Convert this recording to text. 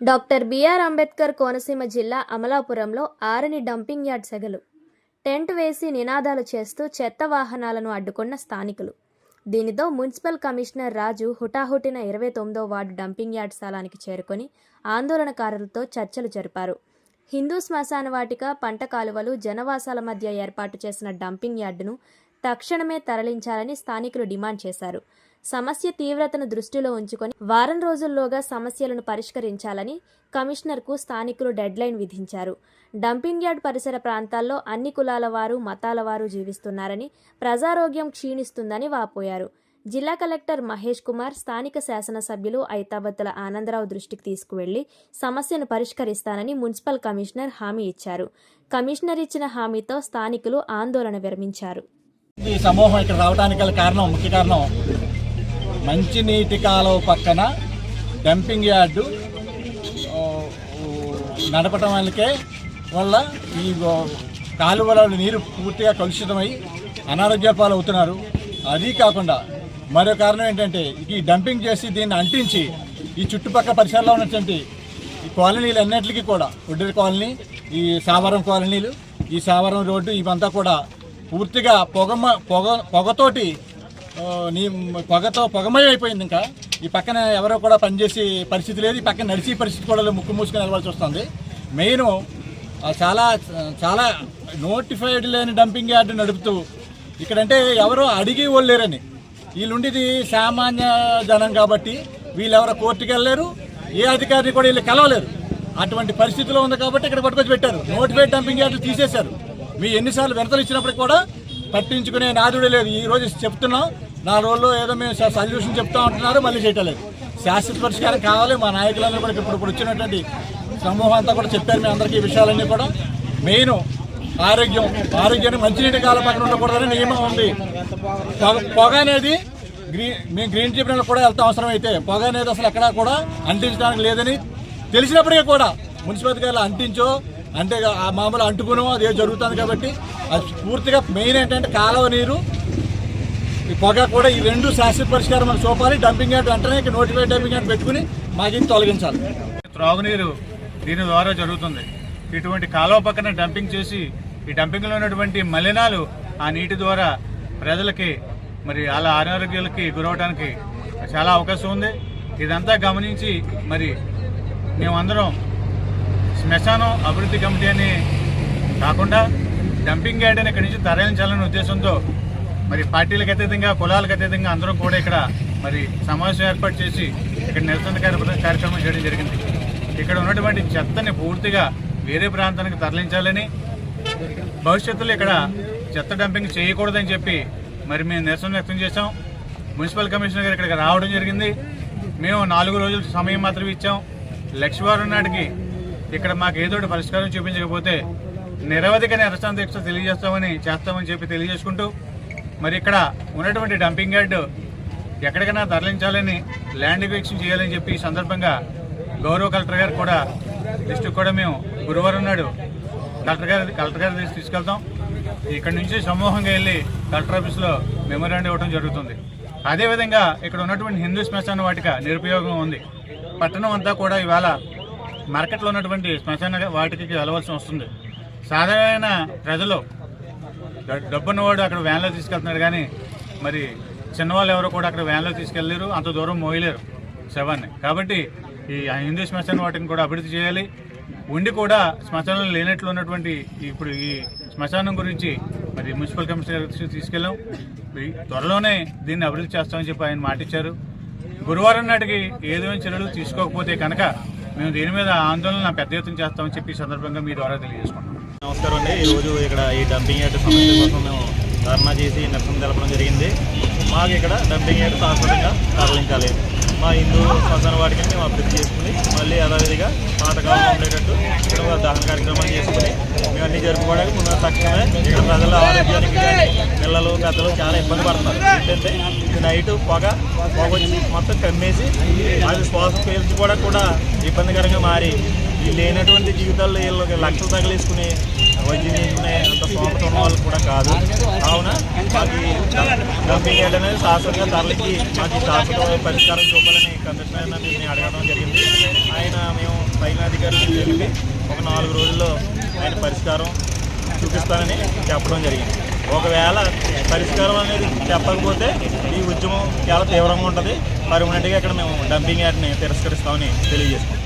Doctor BR Ambedkar Konaseema జిల్లా అమలాపురంలో ఆరని డంపింగ్ యార్డ్ సెగలు. టెంట్ వేసి నినాదాలు చేస్తూ చెత్త వాహనాలను అడ్డుకున్న స్థానికులు. దీనితో మున్సిపల్ కమిషనర్ రాజు హుటాహుటిన ఇరవై తొమ్మిదో వార్డు డంపింగ్ యార్డ్ స్థలానికి చేరుకొని ఆందోళనకారులతో చర్చలు జరిపారు. హిందూ శ్మశాన వాటిక పంట కాలువలు జనవాసాల మధ్య ఏర్పాటు చేసిన డంపింగ్ యార్డును తక్షణమే తరలించాలని స్థానికులు డిమాండ్ చేశారు. సమస్య తీవ్రతను దృష్టిలో ఉంచుకొని వారం రోజుల్లోగా సమస్యలను పరిష్కరించాలని కమిషనర్కు స్థానికులు డెడ్లైన్ విధించారు. డంపింగ్ యార్డ్ పరిసర ప్రాంతాల్లో అన్ని కులాల వారు మతాల వారు జీవిస్తున్నారని ప్రజారోగ్యం క్షీణిస్తుందని వాపోయారు. జిల్లా కలెక్టర్ మహేష్ కుమార్ స్థానిక శాసనసభ్యులు ఐతాబత్తుల ఆనందరావు దృష్టికి తీసుకువెళ్ళి సమస్యను పరిష్కరిస్తానని మున్సిపల్ కమిషనర్ హామీ ఇచ్చారు. కమిషనర్ ఇచ్చిన హామీతో స్థానికులు ఆందోళన విరమించారు. ఈ సమూహం ఇక్కడ రావడానికి గల కారణం ముఖ్య కారణం మంచినీటి కాలువ పక్కన డంపింగ్ యార్డు నడపడం వల్లకే వల్ల ఈ కాలువలో నీరు పూర్తిగా కలుషితమై అనారోగ్య పాలు అవుతున్నారు అది కాకుండా మరో కారణం ఏంటంటే ఈ డంపింగ్ చేసి దీన్ని అంటించి ఈ చుట్టుపక్కల పరిసరాల్లో ఉన్నటువంటి ఈ కాలనీలు అన్నింటికి కూడా ఉడ్డరి కాలనీ ఈ సావరం కాలనీలు ఈ సావరం రోడ్డు ఇవంతా కూడా పూర్తిగా పొగమ పొగ పొగతోటి నీ పొగతో పొగమయం అయిపోయింది ఇంకా. ఈ పక్కన ఎవరో కూడా పనిచేసి పరిస్థితి లేదు. ఈ పక్కన నడిచి పరిస్థితి కూడా ముక్కు మూసుకొని వెళ్ళవలసి వస్తుంది. మెయిన్ చాలా చాలా నోటిఫైడ్ లేని డంపింగ్ యార్డు నడుపుతూ ఇక్కడంటే ఎవరో అడిగి వాళ్ళేరని వీళ్ళుండిది సామాన్య జనం కాబట్టి వీళ్ళెవరో కోర్టుకి వెళ్ళలేరు. ఏ అధికారిని కూడా వీళ్ళు కలవలేరు. అటువంటి పరిస్థితిలో ఉంది కాబట్టి ఇక్కడ పట్టుకొచ్చి పెట్టారు. నోటిఫైడ్ డంపింగ్ యార్డులు తీసేశారు. మీ ఎన్నిసార్లు వినతలు ఇచ్చినప్పటికి కూడా పట్టించుకునే నాదుడే లేదు. ఈ రోజు చెప్తున్నాం నా రోజుల్లో ఏదో మేము సొల్యూషన్ చెప్తా ఉంటున్నారు మళ్ళీ చేయటలేదు. శాశ్వత పరిష్కారం కావాలి మా నాయకులందరూ కూడా ఇప్పుడు ఇప్పుడు వచ్చినటువంటి సమూహం అంతా కూడా చెప్పారు మీ అందరికీ ఈ విషయాలన్నీ కూడా. మెయిన్ ఆరోగ్యం ఆరోగ్యానికి మంచినీటి కాలం పక్కన ఉండకూడదని నియమం ఉంది. పొగ పొగ అనేది గ్రీన్ మేము గ్రీన్ ట్రిబ్యునల్ కూడా వెళ్తాం అవసరం అయితే పొగ అనేది అసలు ఎక్కడా కూడా అంటించడానికి లేదని తెలిసినప్పటికీ కూడా మున్సిపాలిటీ గారు అంటించో అంటే ఆ మామూలు అంటుకునో అదే జరుగుతుంది కాబట్టి అది పూర్తిగా మెయిన్ ఏంటంటే కాలువ నీరు ఈ పొగ కూడా ఈ రెండు శాశ్వత పరిష్కారం మనకు చూపాలి. డంపింగ్ యార్డ్ వెంటనే నోటిఫైడ్ డంపింగ్ యార్డ్ పెట్టుకుని మాకు ఇది తొలగించాలి. త్రాగునీరు దీని ద్వారా జరుగుతుంది. ఇటువంటి కాలువ పక్కన డంపింగ్ చేసి ఈ డంపింగ్లో ఉన్నటువంటి మలినాలు ఆ నీటి ద్వారా ప్రజలకి మరి అలా అనారోగ్యాలకి గురవడానికి చాలా అవకాశం ఉంది. ఇదంతా గమనించి మరి మేమందరం శ్మశానం అభివృద్ధి కమిటీ అని కాకుండా డంపింగ్ యార్డ్ అని ఇక్కడి నుంచి తరలించాలనే ఉద్దేశంతో మరి పార్టీలకు అతీతంగా కులాలకు అతీతంగా అందరం కూడా ఇక్కడ మరి సమావేశం ఏర్పాటు చేసి ఇక్కడ నిరసన కార్యక్రమం చేయడం జరిగింది. ఇక్కడ ఉన్నటువంటి చెత్తని పూర్తిగా వేరే ప్రాంతానికి తరలించాలని భవిష్యత్తులో ఇక్కడ చెత్త డంపింగ్ చేయకూడదని చెప్పి మరి మేము నిరసన వ్యక్తం చేశాం. మున్సిపల్ కమిషనర్ గారు ఇక్కడికి రావడం జరిగింది. మేము నాలుగు రోజులు సమయం మాత్రమే ఇచ్చాం. లక్ష్మీవారం నాటికి ఇక్కడ మాకు ఏదో పరిష్కారం చూపించకపోతే నిరవధిక నిరసన దీక్ష తెలియజేస్తామని చేస్తామని చెప్పి తెలియజేసుకుంటూ మరి ఇక్కడ ఉన్నటువంటి డంపింగ్ యార్డ్ ఎక్కడికైనా తరలించాలని ల్యాండ్ ఎక్విక్షన్ చేయాలని చెప్పి ఈ సందర్భంగా గౌరవ కలెక్టర్ గారు కూడా దృష్టికి కూడా మేము గురువారం నాడు కలెక్టర్ గారి కలెక్టర్ గారి దృష్టి తీసుకెళ్తాం. ఇక్కడ నుంచి సమూహంగా వెళ్ళి కలెక్టర్ ఆఫీస్లో మెమోరాండం ఇవ్వడం జరుగుతుంది. అదేవిధంగా ఇక్కడ ఉన్నటువంటి హిందూ శ్మశాన వాటిక నిరుపయోగం ఉంది. పట్టణం అంతా కూడా ఇవాళ మార్కెట్లో ఉన్నటువంటి శ్మశాన వాటికి వెళ్ళవలసి వస్తుంది. సాధారణ ప్రజలు డ- డబ్బున్నవాడు అక్కడ వ్యాన్లో తీసుకెళ్తున్నాడు కానీ మరి చిన్నవాళ్ళు ఎవరు కూడా అక్కడ వ్యాన్లో తీసుకెళ్ళలేరు అంత దూరం మోయలేరు శవాన్ని. కాబట్టి ఈ హిందూ శ్మశాన వాటిని కూడా అభివృద్ధి చేయాలి. ఉండి కూడా శ్మశానంలో లేనట్లు ఉన్నటువంటి ఇప్పుడు ఈ శ్మశానం గురించి మరి మున్సిపల్ కమిషనర్ తీసుకెళ్ళాం. త్వరలోనే దీన్ని అభివృద్ధి చేస్తామని చెప్పి ఆయన మాటిచ్చారు. గురువారం నాటికి ఏదైనా చర్యలు తీసుకోకపోతే కనుక మేము దీని మీద ఆందోళన పెద్ద ఎత్తున చేస్తామని చెప్పి సందర్భంగా మీ ద్వారా తెలియజేసుకుంటాం నమస్కారం అండి. ఈరోజు ఇక్కడ ఈ డంపింగ్ యార్డ్ సమస్య కోసం మేము ధర్నా చేసి నిరసన తెలపడం జరిగింది. మాకు ఇక్కడ డంపింగ్ యార్డ్ శాశ్వతంగా తరలించాలి. మా హిందూ శ్మశాన వాటికి మేము అభివృద్ధి చేసుకుని మళ్ళీ యథావిధిగా పాతకాలంలో ఉండేటట్టు ఇక్కడ దహన కార్యక్రమాలు చేసుకుని మేము అన్నీ జరుపుకోవడానికి ముందు తక్షణమే ఇక్కడ ప్రజల ఆరోగ్యానికి కానీ పిల్లలు పెద్దలు చాలా ఇబ్బంది పడుతున్నారు. ఏంటంటే ఇది నైట్ పొగ పొగ వచ్చి మొత్తం కమ్మేసి అది శ్వాస పీల్చుకోవడానికి కూడా ఇబ్బందికరంగా మారి లేనటువంటి జీవితాల్లో వీళ్ళకి లక్షలు తగిలేసుకుని వైద్యం చేసుకునే అంత స్తోమత ఉన్న వాళ్ళు కూడా కాదు. కావున మాకు ఈ యార్డ్ అనేది శాశ్వతంగా తరలికి మాకు శాశ్వత పరిష్కారం చూపాలని కమిషనర్ నేను అడగడం జరిగింది. ఆయన మేము పైన అధికారులకు తెలిపి ఒక నాలుగు రోజుల్లో ఆయన పరిష్కారం చూపిస్తానని చెప్పడం జరిగింది. ఒకవేళ పరిష్కారం అనేది చెప్పకపోతే ఈ ఉద్యమం చాలా తీవ్రంగా ఉంటుంది. పర్మనెంట్గా ఇక్కడ మేము డంపింగ్ యార్డ్ని తిరస్కరిస్తామని తెలియజేస్తాం